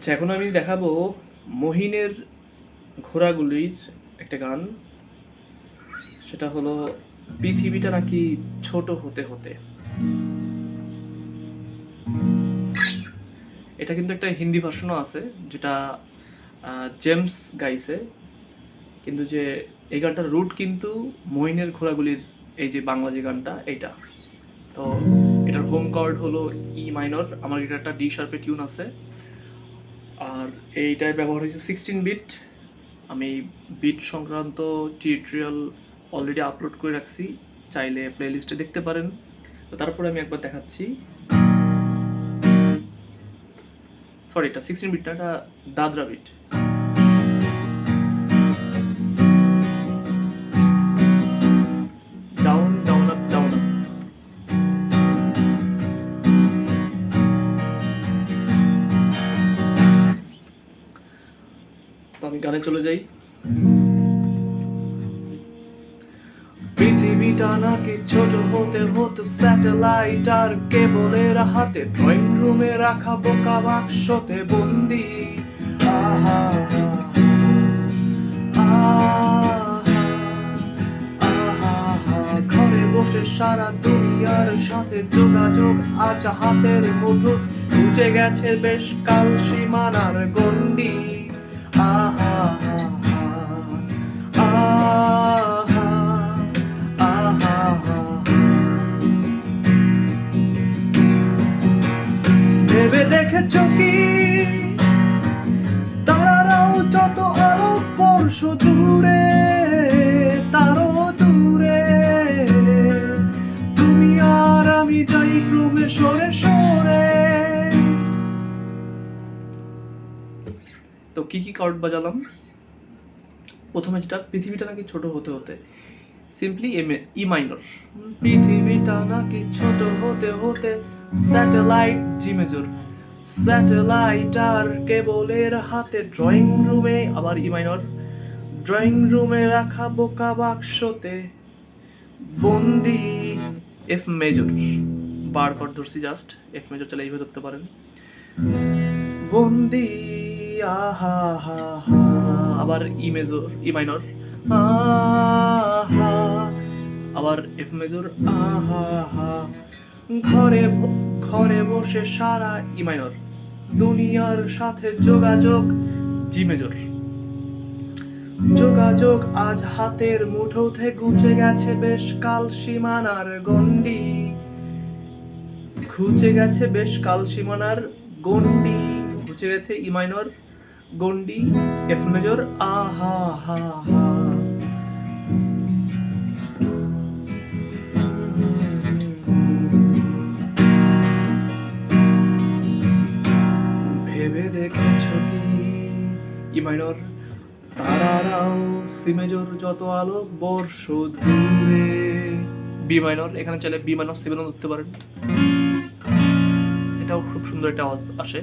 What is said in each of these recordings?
আচ্ছা এখন আমি দেখাবো মহিনের ঘোড়াগুলির একটা গান। সেটা হলো, পৃথিবীটা নাকি ছোট হতে হতে। এটা কিন্তু একটা হিন্দি ভার্সনও আছে, যেটা জেমস গাইছে। কিন্তু যে, এই গানটার রুট কিন্তু মহিনের ঘোড়াগুলির, এই যে বাংলা যে গানটা, এইটা। তো, এটার হোম কর্ড হলো ই মাইনর আমার গিটারটা ডি শার্পে টিউন আছে। আর এইটাই ব্যবহার হয়েছে সিক্সটিন বিট আমি বিট সংক্রান্ত টিউটোরিয়াল অলরেডি আপলোড করে রাখছি, চাইলে প্লেলিস্টে দেখতে পারেন। তো তারপরে আমি একবার দেখাচ্ছি। সরি এটা সিক্সটিন বিটটা এটা দাদরা বিট গানে চলে যাই। পৃথিবীটা নাকি ছোট হতে স্যাটেলাইট আর কেবলের হাতে? ড্রয়িং রুমে রাখা বোকা বাক্সতে বন্দি। ঘরে বসে সারা দুনিয়ার সাথে যোগাযোগ আজ হাতের মুঠো বুঝে গেছে বেশ কাল সীমানার গন্ডি ভেবে দেখেছ কি? তারাও যত আলো বর্ষ দূরে, তারও দূরে। তুমি আর আমি যাই ক্রমে সরে সরে। তো কি কি কর্ড বাজালাম? প্রথমে যেটা, পৃথিবীটা নাকি ছোট হতে হতে। সিম্পলি এম ই মাইনর পৃথিবীটা নাকি ছোট হতে হতে স্যাটেলাইট জি মেজর স্যাটেলাইট আর কেবলের হাতে ড্রয়িং রুমে আবার ই মাইনর ড্রয়িং রুমে রাখা বোকা বাক্সতে বন্দি এফ মেজর বার কর ধরছি জাস্ট এফ মেজর চাইলে এইভাবে ধরতে পারেন। বন্দি আবার ই মেজর, ই মাইনর। আবার এফ মেজর ঘরে ঘরে বসে সারা ই মাইনর। দুনিয়ার সাথে যোগাযোগ, জি মেজর। যোগাযোগ আজ হাতের মুঠোতে গুছে গেছে বেশ কাল সীমানার গন্ডি ঘুচে গেছে বেশ কাল সীমানার গন্ডি ঘুচে গেছে ই মাইনর। গন্ডি এফ মেজর আহা হা হা ভেবে দেখেছ কি? ই মাইনর তারারাও সি মেজর যত আলোক বর্ষ দূরে বি মাইনর এখানে চাইলে বি মাইনর সি মাইনর ধরতে পারেন। এটাও খুব সুন্দর একটা আওয়াজ আসে।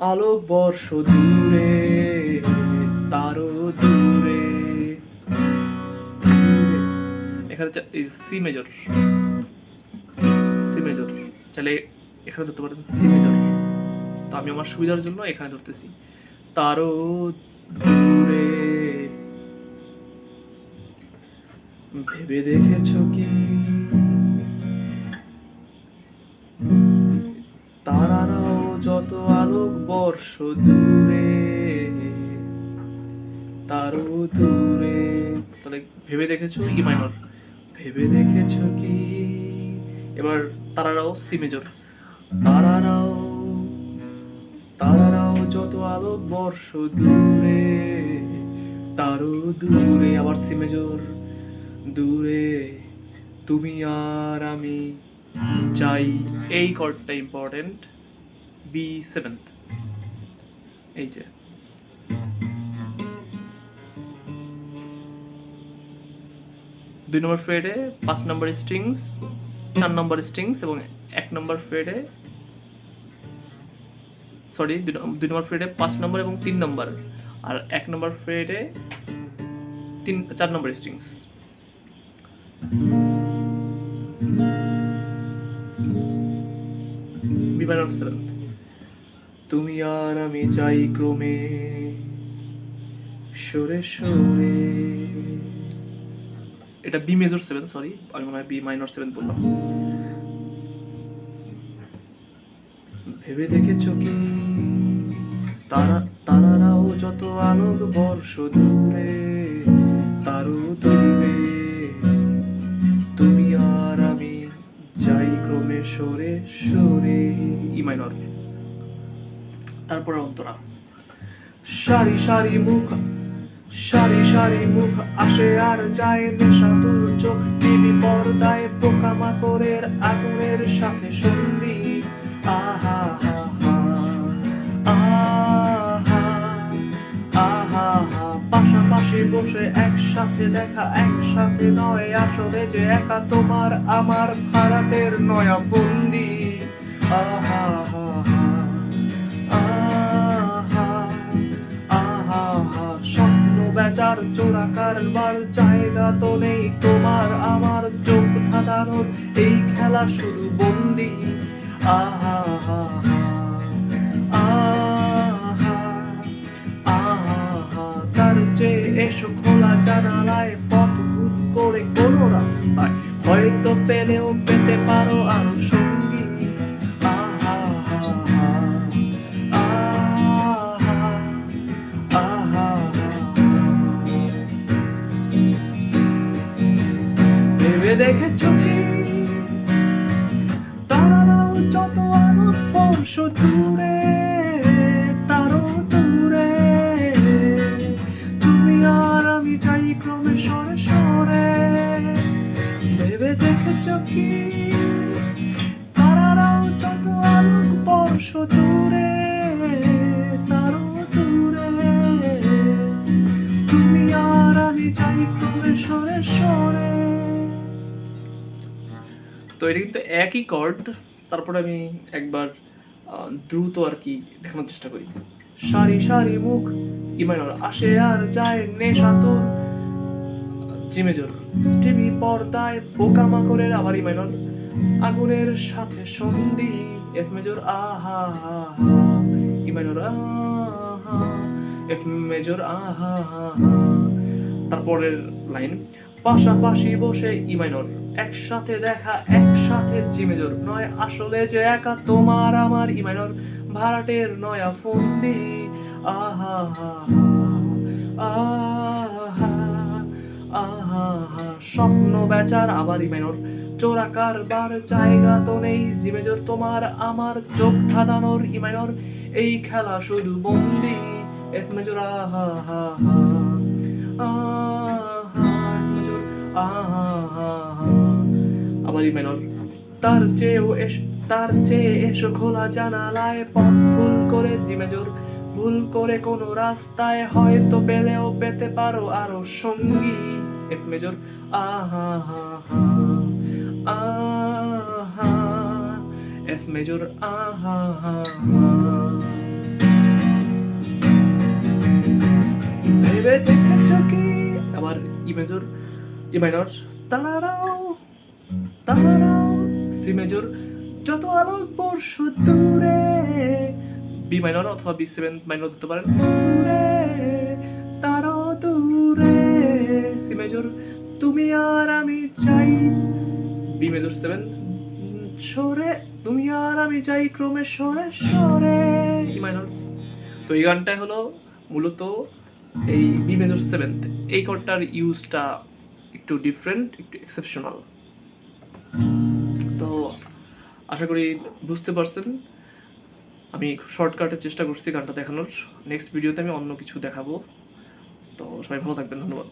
আলোক বর্ষ দূরে, তারও দূরে। এখানে সি মেজর সি মেজর চাইলে এখানে ধরতে পারেন সি মেজর তো আমি আমার সুবিধার জন্য এখানে ধরতেছি। তারও দূরে। ভেবে দেখেছ কি? তারারাও আলোক বর্ষ দূরে, তারও দূরে। তাহলে ভেবে দেখেছ ই মাইনর? ভেবে দেখেছ কি? এবার তারারাও সি মেজর। তারারাও তারারাও যত আলোক বর্ষ দূরে, তারও দূরে। আবার সি মেজর, দূরে। তুমি আর আমি চাই। এই কর্ডটা ইম্পর্টেন্ট বি সেভেন্থ। এই যে। দুই নম্বর ফ্রেডে পাঁচ নম্বর স্ট্রিংস, চার নম্বর স্ট্রিংস এবং এক নম্বর ফ্রেডে সরি, দুই নম্বর ফ্রেডে পাঁচ নম্বর এবং তিন নম্বর আর এক নম্বর ফ্রেডে তিন, চার নম্বর স্ট্রিংস। বি মাইনর তুমি আর আমি যাই ক্রমে। সরে সরে। এটা বি মেজর সেভেন সরি আমি মনে হয় বি মাইনর সেভেন বললাম ভেবে দেখেছ কি? তারা, তারারাও যত আলোক বর্ষ দূরে তারও দূরে তুমি আর আমি যাই ক্রমে, সরে সরে। ই মাইনর তারপরে অন্তরা। সারি সারি মুখ, সারি সারি মুখ, আসে আর যায় নেশা তোর চোখ। টিভি পর্দায় পোকামাকড়ের আগুনের সাথে সন্ধি। আহা, হা পাশাপাশি বসে একসাথে দেখা, একসাথে নয় আসলে যে একা তোমার আমার ভাড়াটের নয়া বন্দি। আহা, হা স্বপ্ন বেচার চোরা কারবার জায়গা তো নেই তোমার, আমার চোখ ধাঁধানোর এই খেলা শুধু বন্দি। আহা আহা আহা তার এসো খোলা জানালায় পথ করে কোনো রাস্তায়। হয়তো পেলেও পেতে পারো আরও দেখেছ কি তারাও যত আলোর বর্ষ দূরে, তারও দূরে। তুমি আর আমি যাই ক্রমে সরে সরে। ভেবে দেখেছ কি? তারাও যত আলোক বর্ষ দূরে তুমি আর আমি ক্রমে সরে সরে। তো এটা কিন্তু একই কর্ড তারপরে আমি একবার দ্রুত আর কি দেখানোর চেষ্টা করি। সারি সারি মুখ ইমাইনর আসে আর যায় নেশা তোর জিমেজর টিভি পর্দায় পোকামাকড়ের আবার ইমাইনর আগুনের সাথে সন্ধি, এফ মেজর আহা, হা ইমাইনর আহা এফ মেজর আহা, হা তারপরের লাইন, পাশাপাশি বসে ইমাইনর একসাথে দেখা, একসাথে জিমেজর। নয়, আসলে যে একা, তোমার আমার ইমাইনর ভাড়াটের নয়া ফন্দি। আহা আহা আহা স্বপ্ন বেচার আবার ইমাইনর চোরা কারবার, জায়গা তো নেই জিমেজর তোমার আমার চোখ ধাঁধানোর ইমাইনর। এই খেলা শুধু বন্দি। এফ মেজর, আহা, হা হা, আহা আবার ইমাইনর তার চেয়েও এস, তার চেয়ে এসো খোলা জানালায় পথ। ভুল করে জিমেজর, ভুল করে কোনো রাস্তায় হয়তো পেলেও পেতে পারো আরও সঙ্গী। এফ মেজর, আহা, হা আহা। এফ মেজর, আহা ভেবে দেখেছ কি? আবার ই মেজর, ই মাইনর, তারাও তারাও সি মেজর যত আলোক বর্ষ দূরে বি মাইনর অথবা বি সেভেন মাইনর ধরতে পারেন। দূরে তারও দূরে সি মেজর তুমি আর আমি চাই। বি মেজর সেভেন সরে, তুমি আর আমি চাই ক্রমে সরে সরে ই মাইনর তো এই গানটাই হলো মূলত এই বি মেজর সেভেন্থ এই কর্ডটার ইউজটা একটু ডিফারেন্ট একটু এক্সেপশনাল আশা করি বুঝতে পারছেন। আমি শর্টকাটের শর্টকাটে চেষ্টা করছি গানটা দেখানোর। নেক্সট ভিডিওতে আমি অন্য কিছু দেখাবো। তো সবাই ভালো থাকবেন, ধন্যবাদ।